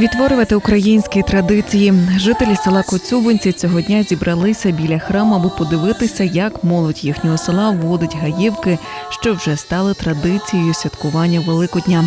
Відтворювати українські традиції. Жителі села Коцюбинці цього дня зібралися біля храму, аби подивитися, як молодь їхнього села водить гаївки, що вже стали традицією святкування Великодня.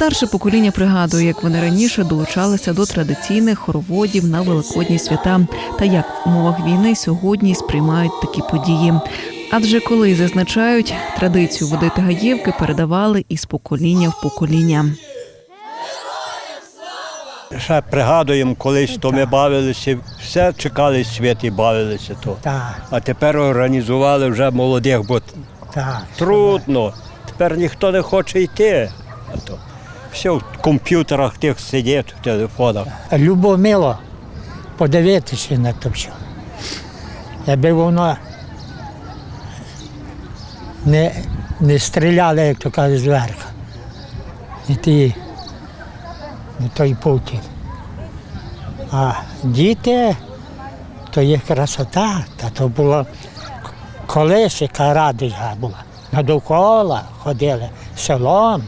Старше покоління пригадує, як вони раніше долучалися до традиційних хороводів на великодні свята, та як в умовах війни сьогодні сприймають такі події. Адже коли зазначають, традицію водити гаївки передавали із покоління в покоління. Ще пригадуємо, колись то ми бавилися, все чекали свят і бавилися то. Так, А тепер організували вже молодих, бо так. трудно. Тепер ніхто не хоче йти. А то все в комп'ютерах тих сидять, в телефонах. Любомило подивитися на то все. Якби воно не, не стріляли, як то кажуть, зверху. І ті, не той Путін. А діти, то є красота, та то було колись яка радість була. Надовкола ходили селом,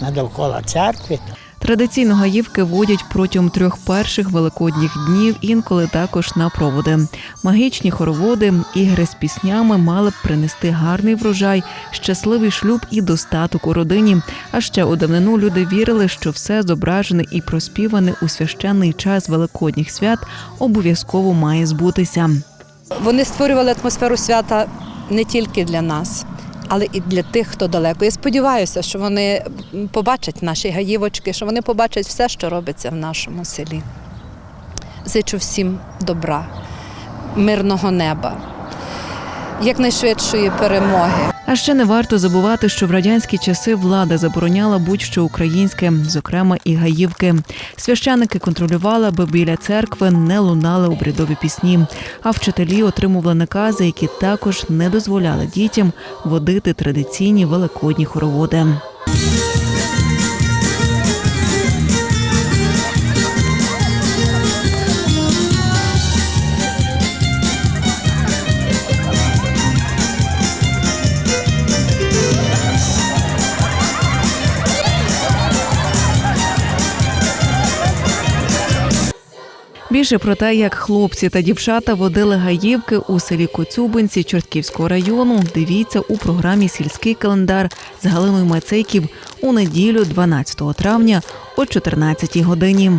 надовкола церкви. Традиційно гаївки водять протягом трьох перших великодніх днів, інколи також на проводи. Магічні хороводи, ігри з піснями мали б принести гарний врожай, щасливий шлюб і достаток у родині. А ще у давнину люди вірили, що все зображене і проспіване у священний час великодніх свят обов'язково має збутися. Вони створювали атмосферу свята не тільки для нас, але і для тих, хто далеко. Я сподіваюся, що вони побачать наші гаївочки, що вони побачать все, що робиться в нашому селі. Зичу всім добра, мирного неба, якнайшвидшої перемоги. А ще не варто забувати, що в радянські часи влада забороняла будь-що українське, зокрема і гаївки. Священики контролювали, аби біля церкви не лунали обрядові пісні. А вчителі отримували накази, які також не дозволяли дітям водити традиційні великодні хороводи. Більше про те, як хлопці та дівчата водили гаївки у селі Коцюбинці Чортківського району. Дивіться у програмі Сільський календар з Галиною Мацейків у неділю, 12 травня о 14 годині.